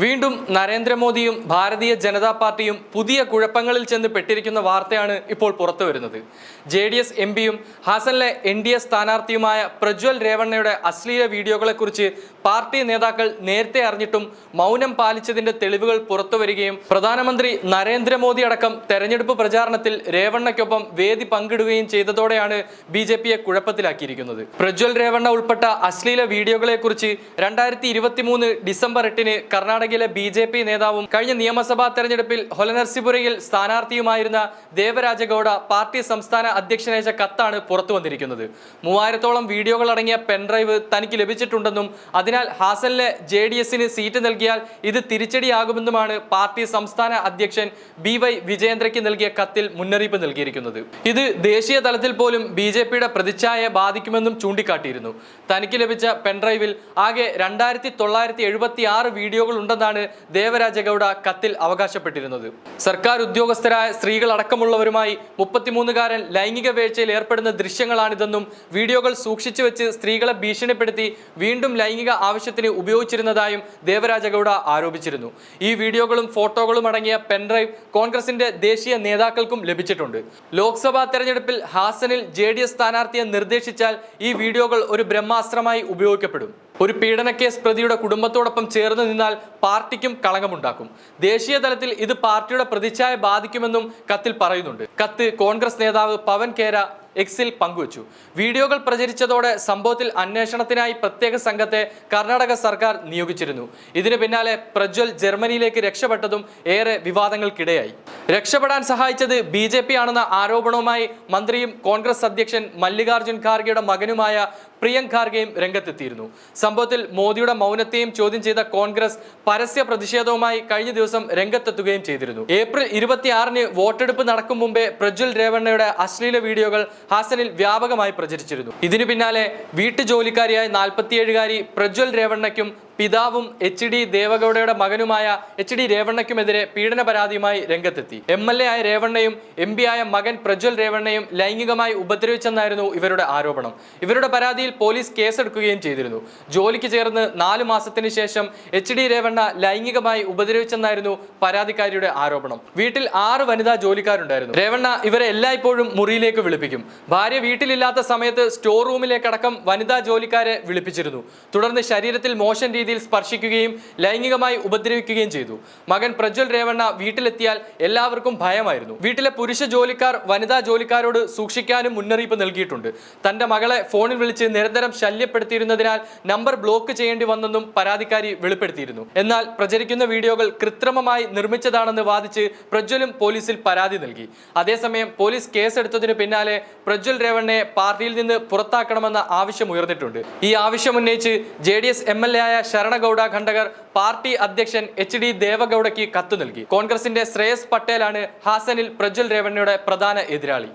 വീണ്ടും നരേന്ദ്രമോദിയും ഭാരതീയ ജനതാ പാർട്ടിയും പുതിയ കുഴപ്പങ്ങളിൽ ചെന്ന് പെട്ടിരിക്കുന്ന വാർത്തയാണ് ഇപ്പോൾ പുറത്തു വരുന്നത്. ജെ ഡി എസ് എം പിയും ഹാസനിലെ എൻ ഡി എ സ്ഥാനാർത്ഥിയുമായ പ്രജ്വൽ രേവണ്ണയുടെ അശ്ലീല വീഡിയോകളെക്കുറിച്ച് പാർട്ടി നേതാക്കൾ നേരത്തെ അറിഞ്ഞിട്ടും മൗനം പാലിച്ചതിന്റെ തെളിവുകൾ പുറത്തു വരികയും പ്രധാനമന്ത്രി നരേന്ദ്രമോദി അടക്കം തെരഞ്ഞെടുപ്പ് പ്രചാരണത്തിൽ രേവണ്ണയ്ക്കൊപ്പം വേദി പങ്കിടുകയും ചെയ്തതോടെയാണ് ബി ജെ പിയെ കുഴപ്പത്തിലാക്കിയിരിക്കുന്നത്. പ്രജ്വൽ രേവണ്ണ ഉൾപ്പെട്ട അശ്ലീല വീഡിയോകളെക്കുറിച്ച് രണ്ടായിരത്തി ഇരുപത്തി മൂന്ന് ഡിസംബർ എട്ടിന് കർണാടകയിലെ ബി ജെ പി നേതാവും കഴിഞ്ഞ നിയമസഭാ തെരഞ്ഞെടുപ്പിൽ ഹൊലനർസിപുരയിൽ സ്ഥാനാർത്ഥിയുമായിരുന്ന ദേവരാജഗൌഡ പാർട്ടി സംസ്ഥാന അധ്യക്ഷനയച്ച കത്താണ് പുറത്തു വന്നിരിക്കുന്നത്. മൂവായിരത്തോളം വീഡിയോകൾ അടങ്ങിയ പെൻഡ്രൈവ് തനിക്ക് ലഭിച്ചിട്ടുണ്ടെന്നും അതിനാൽ ഹാസനിലെ ജെ ഡി എസിന് സീറ്റ് നൽകിയാൽ ഇത് തിരിച്ചടിയാകുമെന്നുമാണ് പാർട്ടി സംസ്ഥാന അധ്യക്ഷൻ ബി വൈ വിജയേന്ദ്രയ്ക്ക് നൽകിയ കത്തിൽ മുന്നറിയിപ്പ് നൽകിയിരിക്കുന്നത്. ഇത് ദേശീയ തലത്തിൽ പോലും ബി ജെ പിയുടെ പ്രതിച്ഛായയെ ബാധിക്കുമെന്നും ചൂണ്ടിക്കാട്ടിയിരുന്നു. തനിക്ക് ലഭിച്ച പെൻഡ്രൈവിൽ ആകെ രണ്ടായിരത്തി തൊള്ളായിരത്തി എഴുപത്തി ആറ് വീഡിയോകൾ ഉണ്ടെന്നാണ് ദേവരാജഗൌഡ കത്തിൽ അവകാശപ്പെട്ടിരുന്നത്. സർക്കാർ ഉദ്യോഗസ്ഥരായ സ്ത്രീകൾ അടക്കമുള്ളവരുമായി മുപ്പത്തിമൂന്നുകാരൻ ലൈംഗിക വീഴ്ചയിൽ ഏർപ്പെടുന്ന ദൃശ്യങ്ങളാണിതെന്നും വീഡിയോകൾ സൂക്ഷിച്ചു വെച്ച് സ്ത്രീകളെ ഭീഷണിപ്പെടുത്തി വീണ്ടും ലൈംഗിക ആവശ്യത്തിന് ഉപയോഗിച്ചിരുന്നതായും ദേവരാജഗൌഡ ആരോപിച്ചിരുന്നു. ഈ വീഡിയോകളും ഫോട്ടോകളും അടങ്ങിയ പെൻഡ്രൈവ് കോൺഗ്രസിന്റെ ദേശീയ നേതാക്കൾക്കും ലഭിച്ചിട്ടുണ്ട്. ലോക്സഭാ തെരഞ്ഞെടുപ്പിൽ ഹാസനിൽ ജെ സ്ഥാനാർത്ഥിയെ നിർദ്ദേശിച്ചാൽ ഈ വീഡിയോകൾ ഒരു ബ്രഹ്മാസ്ത്രമായി ഉപയോഗിക്കപ്പെടും. ഒരു പീഡനക്കേസ് പ്രതിയുടെ കുടുംബത്തോടൊപ്പം ചേർന്ന് നിന്നാൽ പാർട്ടിക്കും കളങ്കമുണ്ടാക്കും. ദേശീയ തലത്തിൽ ഇത് പാർട്ടിയുടെ പ്രതിച്ഛായ ബാധിക്കുമെന്നും കത്തിൽ പറയുന്നുണ്ട്. കത്ത് കോൺഗ്രസ് നേതാവ് പവൻ കേര എക്സിൽ പങ്കുവച്ചു. വീഡിയോകൾ പ്രചരിച്ചതോടെ സംഭവത്തിൽ അന്വേഷണത്തിനായി പ്രത്യേക സംഘത്തെ കർണാടക സർക്കാർ നിയോഗിച്ചിരുന്നു. ഇതിന് പിന്നാലെ പ്രജ്വൽ ജർമ്മനിയിലേക്ക് രക്ഷപ്പെട്ടതും ഏറെ വിവാദങ്ങൾക്കിടയായി. രക്ഷപ്പെടാൻ സഹായിച്ചത് ബി ജെ പി ആണെന്ന ആരോപണവുമായി മന്ത്രിയും കോൺഗ്രസ് അധ്യക്ഷൻ മല്ലികാർജുൻ ഖാർഗെയുടെ മകനുമായ പ്രിയങ്ക് ഖാർഗെയും രംഗത്തെത്തിയിരുന്നു. സംഭവത്തിൽ മോദിയുടെ മൗനത്തെയും ചോദ്യം ചെയ്ത കോൺഗ്രസ് പരസ്യ പ്രതിഷേധവുമായി കഴിഞ്ഞ ദിവസം രംഗത്തെത്തുകയും ചെയ്തിരുന്നു. ഏപ്രിൽ ഇരുപത്തിയാറിന് വോട്ടെടുപ്പ് നടക്കും മുമ്പേ പ്രജ്വൽ രേവണ്ണയുടെ അശ്ലീല വീഡിയോകൾ ഹാസനിൽ വ്യാപകമായി പ്രചരിച്ചിരുന്നു. ഇതിനു പിന്നാലെ വീട്ടുജോലിക്കാരിയായ നാൽപ്പത്തിയേഴുകാരി പ്രജ്വൽ രേവണ്ണയ്ക്കും പിതാവും എച്ച് ഡി ദേവഗൌഡയുടെ മകനുമായ എച്ച് ഡി രേവണ്ണയ്ക്കുമെതിരെ പീഡന പരാതിയുമായി രംഗത്തെത്തി. എം എൽ എ ആയ രേവണ്ണയും എം പി ആയ മകൻ പ്രജ്വൽ രേവണ്ണയും ലൈംഗികമായി ഉപദ്രവിച്ചെന്നായിരുന്നു ഇവരുടെ ആരോപണം. ഇവരുടെ പരാതിയിൽ പോലീസ് കേസെടുക്കുകയും ചെയ്തിരുന്നു. ജോലിക്ക് ചേർന്ന് നാല് മാസത്തിന് ശേഷം എച്ച് ഡി രേവണ്ണ ലൈംഗികമായി ഉപദ്രവിച്ചെന്നായിരുന്നു പരാതിക്കാരിയുടെ ആരോപണം. വീട്ടിൽ ആറ് വനിതാ ജോലിക്കാരുണ്ടായിരുന്നു. രേവണ്ണ ഇവരെ എല്ലായ്പ്പോഴും മുറിയിലേക്ക് വിളിപ്പിക്കും. ഭാര്യ വീട്ടിലില്ലാത്ത സമയത്ത് സ്റ്റോർ റൂമിലേക്കടക്കം വനിതാ ജോലിക്കാരെ വിളിപ്പിച്ചിരുന്നു. തുടർന്ന് ശരീരത്തിൽ മോശം രീതിയിൽ സ്പർശിക്കുകയും ലൈംഗികമായി ഉപദ്രവിക്കുകയും ചെയ്തു. മകൻ പ്രജ്വൽ രേവണ്ണ വീട്ടിലെത്തിയാൽ എല്ലാവർക്കും ഭയമായിരുന്നു. വീട്ടിലെ പുരുഷ ജോലിക്കാർ വനിതാ ജോലിക്കാരോട് സൂക്ഷിക്കാനും മുന്നറിയിപ്പ് നൽകിയിട്ടുണ്ട്. തന്റെ മകളെ ഫോണിൽ വിളിച്ച് നിരന്തരം ശല്യപ്പെടുത്തിയിരുന്നതിനാൽ നമ്പർ ബ്ലോക്ക് ചെയ്യേണ്ടി വന്നെന്നും പരാതിക്കാരി വെളിപ്പെടുത്തിയിരുന്നു. എന്നാൽ പ്രചരിക്കുന്ന വീഡിയോകൾ കൃത്രിമമായി നിർമ്മിച്ചതാണെന്ന് വാദിച്ച് പ്രജ്വലും പോലീസിൽ പരാതി നൽകി. അതേസമയം പോലീസ് കേസെടുത്തതിനു പിന്നാലെ പ്രജ്വൽ രേവണ്ണയെ പാർട്ടിയിൽ നിന്ന് പുറത്താക്കണമെന്ന ആവശ്യം ഉയർന്നിട്ടുണ്ട്. ഈ ആവശ്യം ഉന്നയിച്ച് J D S M L A ആയ ശരണഗൌഡ ഖണ്ഡകർ പാർട്ടി അധ്യക്ഷൻ എച്ച് ഡി ദേവഗൌഡയ്ക്ക് കത്ത് നൽകി. കോൺഗ്രസിന്റെ ശ്രേയസ് പട്ടേലാണ് ഹാസനിൽ പ്രജ്വൽ രേവണ്ണയുടെ പ്രധാന എതിരാളി.